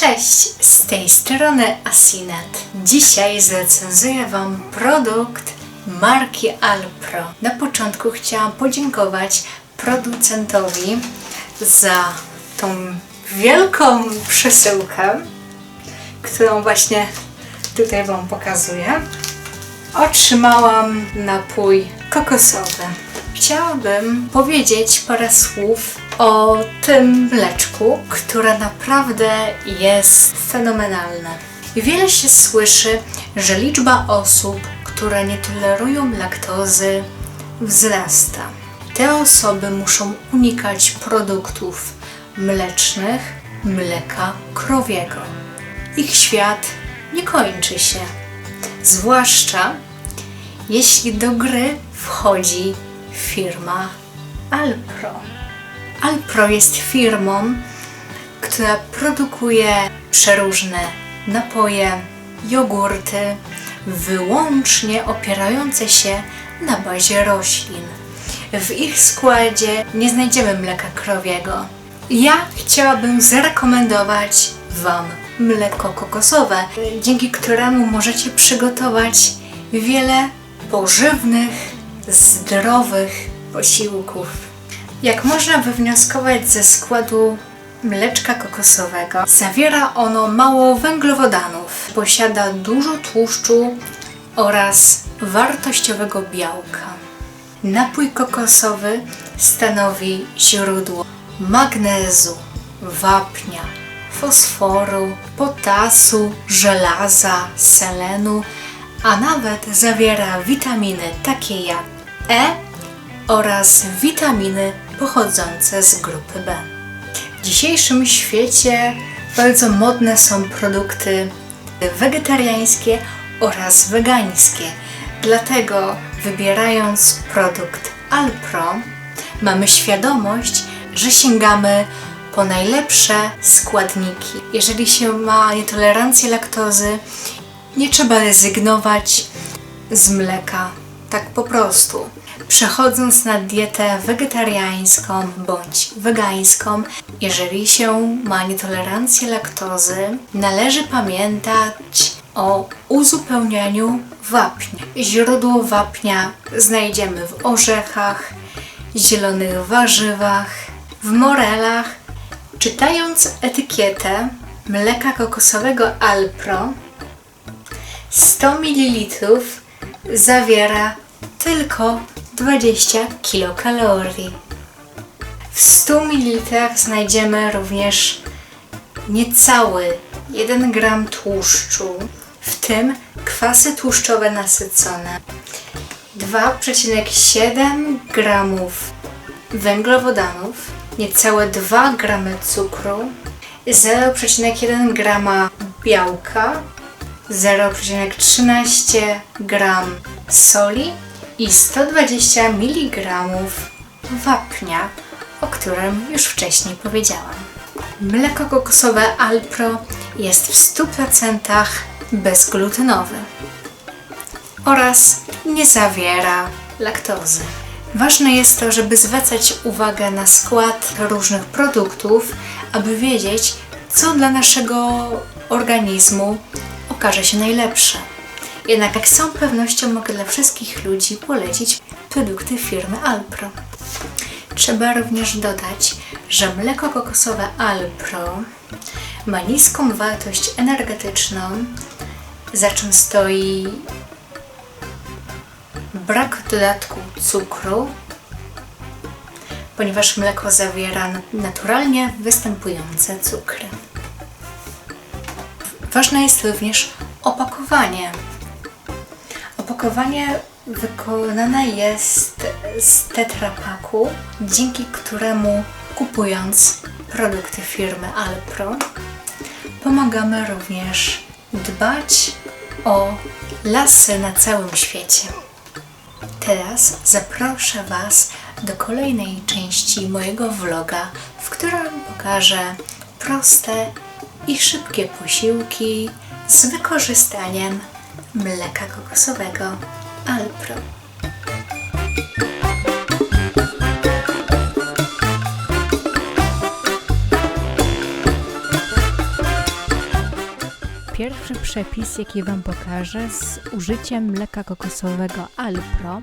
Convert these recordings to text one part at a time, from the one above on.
Cześć, z tej strony Asinet. Dzisiaj zrecenzuję Wam produkt marki Alpro. Na początku chciałam podziękować producentowi za tą wielką przesyłkę, którą właśnie tutaj Wam pokazuję. Otrzymałam napój kokosowy. Chciałabym powiedzieć parę słów o tym mleczku, które naprawdę jest fenomenalne. Wiele się słyszy, że liczba osób, które nie tolerują laktozy, wzrasta. Te osoby muszą unikać produktów mlecznych, mleka krowiego. Ich świat nie kończy się, zwłaszcza jeśli do gry wchodzi firma Alpro. Alpro jest firmą, która produkuje przeróżne napoje, jogurty, wyłącznie opierające się na bazie roślin. W ich składzie nie znajdziemy mleka krowiego. Ja chciałabym zarekomendować Wam mleko kokosowe, dzięki któremu możecie przygotować wiele pożywnych, zdrowych posiłków. Jak można wywnioskować ze składu mleczka kokosowego, zawiera ono mało węglowodanów, posiada dużo tłuszczu oraz wartościowego białka. Napój kokosowy stanowi źródło magnezu, wapnia, fosforu, potasu, żelaza, selenu, a nawet zawiera witaminy takie jak E oraz witaminy pochodzące z grupy B. W dzisiejszym świecie bardzo modne są produkty wegetariańskie oraz wegańskie. Dlatego wybierając produkt Alpro mamy świadomość, że sięgamy po najlepsze składniki. Jeżeli się ma nietolerancję laktozy, nie trzeba rezygnować z mleka. Tak po prostu. Przechodząc na dietę wegetariańską bądź wegańską, jeżeli się ma nietolerancję laktozy, należy pamiętać o uzupełnianiu wapnia. Źródło wapnia znajdziemy w orzechach, zielonych warzywach, w morelach. Czytając etykietę mleka kokosowego Alpro, 100 ml zawiera tylko 20 kilokalorii. W 100 ml znajdziemy również niecały 1 gram tłuszczu, w tym kwasy tłuszczowe nasycone, 2,7 gramów węglowodanów, niecałe 2 gramy cukru, 0,1 grama białka, 0,13 gram soli i 120 mg wapnia, o którym już wcześniej powiedziałam. Mleko kokosowe Alpro jest w 100% bezglutenowe oraz nie zawiera laktozy. Ważne jest to, żeby zwracać uwagę na skład różnych produktów, aby wiedzieć, co dla naszego organizmu okaże się najlepsze. Jednak jak z całą pewnością mogę dla wszystkich ludzi polecić produkty firmy Alpro. Trzeba również dodać, że mleko kokosowe Alpro ma niską wartość energetyczną, za czym stoi brak dodatku cukru, ponieważ mleko zawiera naturalnie występujące cukry. Ważne jest również opakowanie. Opakowanie wykonane jest z tetrapaku, dzięki któremu kupując produkty firmy Alpro pomagamy również dbać o lasy na całym świecie. Teraz zaproszę Was do kolejnej części mojego vloga, w którym pokażę proste i szybkie posiłki z wykorzystaniem mleka kokosowego Alpro. Pierwszy przepis, jaki Wam pokażę z użyciem mleka kokosowego Alpro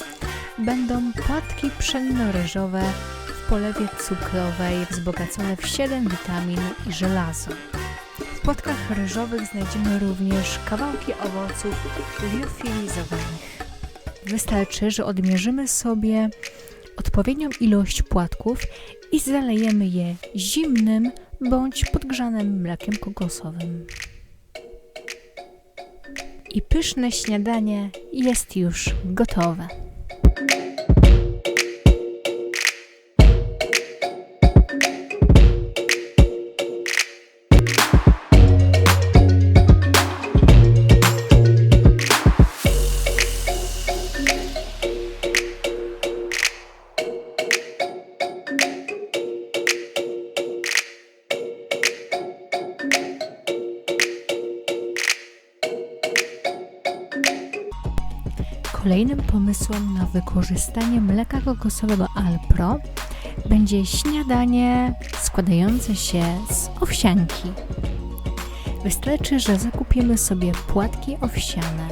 będą płatki pszenno-ryżowe w polewie cukrowej wzbogacone w 7 witamin i żelazo. Płatkach ryżowych znajdziemy również kawałki owoców liofilizowanych. Wystarczy, że odmierzymy sobie odpowiednią ilość płatków i zalejemy je zimnym bądź podgrzanym mlekiem kokosowym. I pyszne śniadanie jest już gotowe. Kolejnym pomysłem na wykorzystanie mleka kokosowego Alpro będzie śniadanie składające się z owsianki. Wystarczy, że zakupimy sobie płatki owsiane.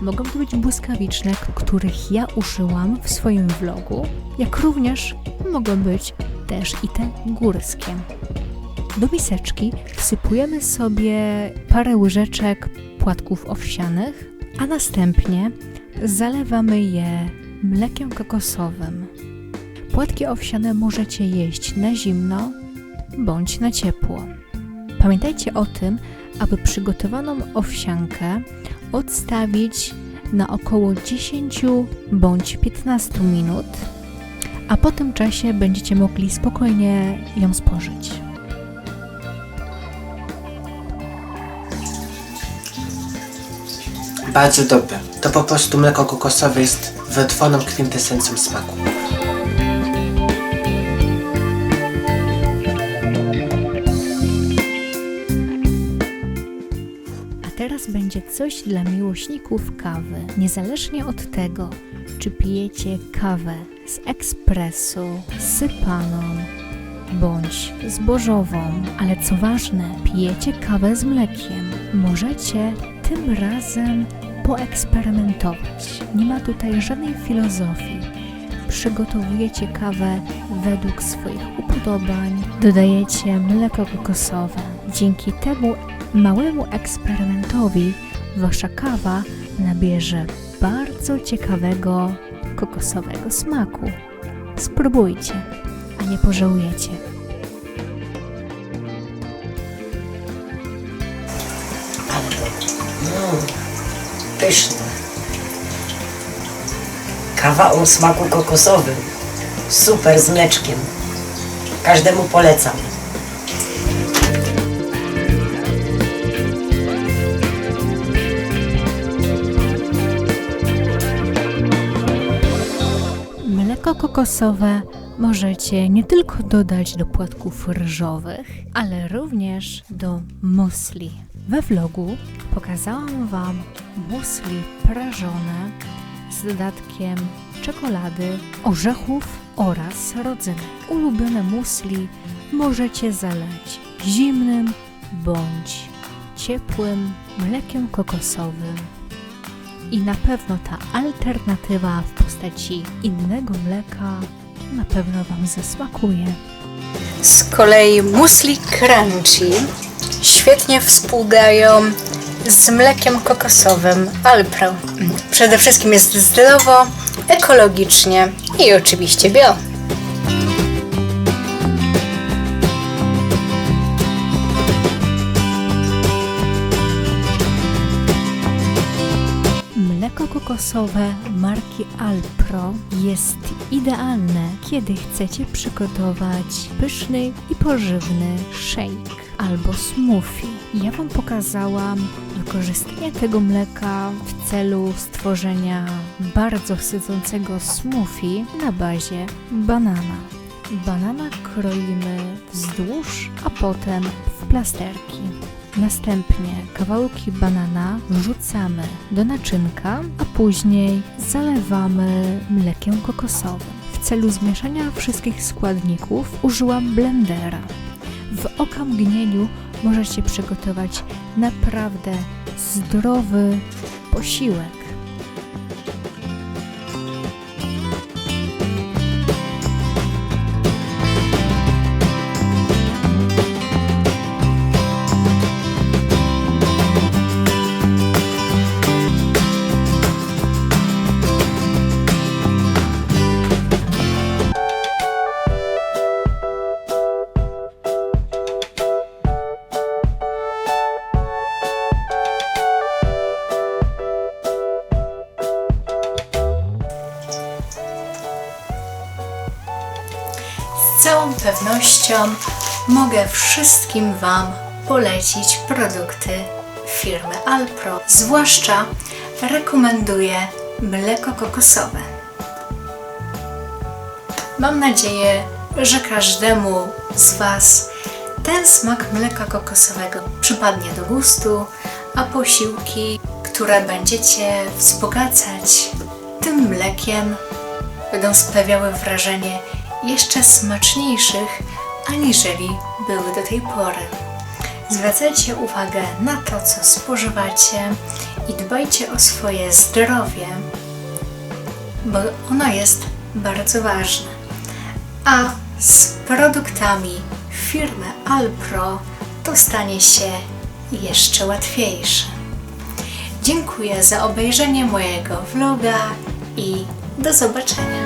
Mogą to być błyskawiczne, których ja użyłam w swoim vlogu, jak również mogą być też i te górskie. Do miseczki wsypujemy sobie parę łyżeczek płatków owsianych, a następnie zalewamy je mlekiem kokosowym. Płatki owsiane możecie jeść na zimno bądź na ciepło. Pamiętajcie o tym, aby przygotowaną owsiankę odstawić na około 10 bądź 15 minut, a po tym czasie będziecie mogli spokojnie ją spożyć. Bardzo dobre. To po prostu mleko kokosowe jest wytworną kwintesencją smaku. A teraz będzie coś dla miłośników kawy. Niezależnie od tego, czy pijecie kawę z ekspresu, sypaną bądź zbożową, ale co ważne, pijecie kawę z mlekiem. Możecie tym razem poeksperymentować. Nie ma tutaj żadnej filozofii. Przygotowujecie kawę według swoich upodobań, dodajecie mleko kokosowe. Dzięki temu małemu eksperymentowi wasza kawa nabierze bardzo ciekawego kokosowego smaku. Spróbujcie, a nie pożałujecie. Pyszne. Kawa o smaku kokosowym. Super z mleczkiem. Każdemu polecam. Mleko kokosowe możecie nie tylko dodać do płatków ryżowych, ale również do musli. We vlogu pokazałam Wam musli prażone z dodatkiem czekolady, orzechów oraz rodzynek. Ulubione musli możecie zalać zimnym bądź ciepłym mlekiem kokosowym. I na pewno ta alternatywa w postaci innego mleka na pewno Wam zasmakuje. Z kolei musli crunchy świetnie współgrają z mlekiem kokosowym Alpro. Przede wszystkim jest zdrowo, ekologicznie i oczywiście bio. Mleko kokosowe marki Alpro jest idealne, kiedy chcecie przygotować pyszny i pożywny shake albo smoothie. Ja Wam pokazałam wykorzystanie tego mleka w celu stworzenia bardzo sycącego smoothie na bazie banana. Banana kroimy wzdłuż, a potem w plasterki. Następnie kawałki banana wrzucamy do naczynka, a później zalewamy mlekiem kokosowym. W celu zmieszania wszystkich składników użyłam blendera. W okamgnieniu możecie przygotować naprawdę zdrowy posiłek. Pewnością mogę wszystkim Wam polecić produkty firmy Alpro. Zwłaszcza rekomenduję mleko kokosowe. Mam nadzieję, że każdemu z Was ten smak mleka kokosowego przypadnie do gustu, a posiłki, które będziecie wzbogacać tym mlekiem, będą sprawiały wrażenie jeszcze smaczniejszych, aniżeli były do tej pory. Zwracajcie uwagę na to, co spożywacie i dbajcie o swoje zdrowie, bo ono jest bardzo ważne. A z produktami firmy Alpro to stanie się jeszcze łatwiejsze. Dziękuję za obejrzenie mojego vloga i do zobaczenia.